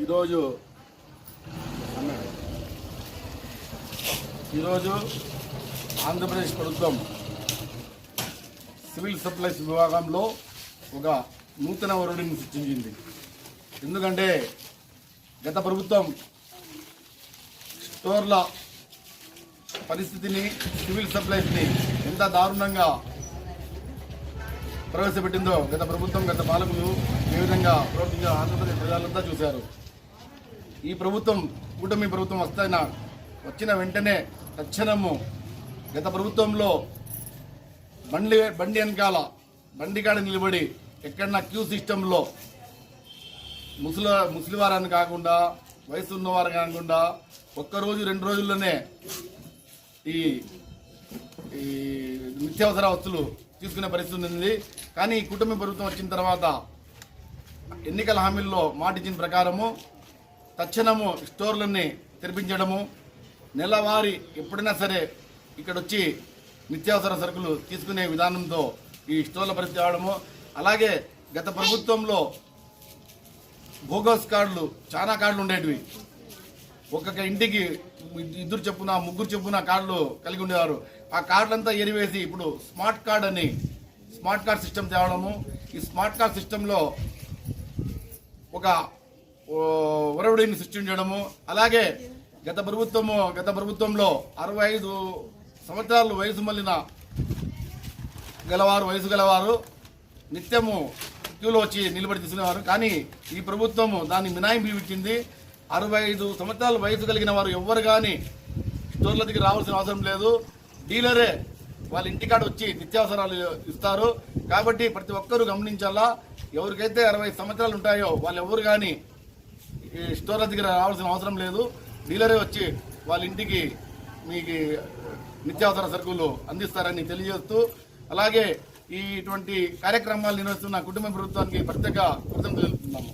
ఈరోజు ఈరోజు ఆంధ్రప్రదేశ్ ప్రభుత్వం సివిల్ సప్లైస్ విభాగంలో ఒక నూతన వరుడిని సృష్టించింది. ఎందుకంటే గత ప్రభుత్వం స్టోర్ల పరిస్థితిని సివిల్ సప్లైస్ని ఎంత దారుణంగా ప్రవేశపెట్టిందో గత ప్రభుత్వం గత పాలకులు ఏ విధంగా ప్రవర్తించారో ఆంధ్రప్రదేశ్ ప్రజలంతా చూశారు. ఈ ప్రభుత్వం కూటమి ప్రభుత్వం వస్తాయిన వచ్చిన వెంటనే తక్షణము గత ప్రభుత్వంలో బండి బండి వెనకాల బండి కాడ నిలబడి ఎక్కడన్నా క్యూ సిస్టంలో ముసలి ముసలివారని కాకుండా వయసు ఉన్నవారు కాకుండా ఒక్కరోజు రెండు రోజుల్లోనే ఈ ఈ నిత్యావసర వస్తువులు తీసుకునే పరిస్థితి ఉంది కానీ ఈ కుటుంబ ప్రభుత్వం వచ్చిన తర్వాత ఎన్నికల హామీల్లో మాటిచ్చిన ప్రకారము తక్షణము స్టోర్లన్నీ తెరిపించడము నెలవారీ ఎప్పుడైనా సరే ఇక్కడ వచ్చి నిత్యావసర సరుకులు తీసుకునే విధానంతో ఈ స్టోర్ల పరిస్థితి రావడము. అలాగే గత ప్రభుత్వంలో బోగస్ కార్డులు చాలా కార్డులు ఉండేటివి. ఒక్కొక్క ఇంటికి ఇద్దరు చెప్పున ముగ్గురు చెప్పున కార్డులు కలిగి ఉండేవారు. ఆ కార్డులంతా ఎరివేసి ఇప్పుడు స్మార్ట్ కార్డ్ అని స్మార్ట్ కార్డ్ సిస్టమ్ తేవడము. ఈ స్మార్ట్ కార్డ్ సిస్టంలో ఒక ఓ, ఒరవడిని సృష్టించడము. అలాగే గత ప్రభుత్వము గత ప్రభుత్వంలో అరవై ఐదు సంవత్సరాలు వయసు మళ్ళిన గలవారు వయసు గలవారు నిత్యము క్యూలో వచ్చి నిలబడి తీసుకునేవారు. కానీ ఈ ప్రభుత్వము దాన్ని మినాయింపు ఇచ్చింది అరవై ఐదు సంవత్సరాల వయసు కలిగిన వారు ఎవ్వరు కానీ స్టోర్ల దగ్గర రావాల్సిన అవసరం లేదు. డీలరే వాళ్ళ ఇంటికాడ వచ్చి నిత్యావసరాలు ఇస్తారు. కాబట్టి ప్రతి ఒక్కరూ గమనించాలా ఎవరికైతే అరవై సంవత్సరాలు ఉంటాయో వాళ్ళు ఎవరు కానీ స్టోర్ల దగ్గర రావాల్సిన అవసరం లేదు. డీలరే వచ్చి వాళ్ళ ఇంటికి మీకు నిత్యావసర సరుకులు అందిస్తారని తెలియజేస్తూ అలాగే ఈ ఇటువంటి కార్యక్రమాలు నిర్వహిస్తున్న కుటుంబ ప్రభుత్వానికి ప్రత్యేక కృతజ్ఞతలు తెలుపుతున్నాము.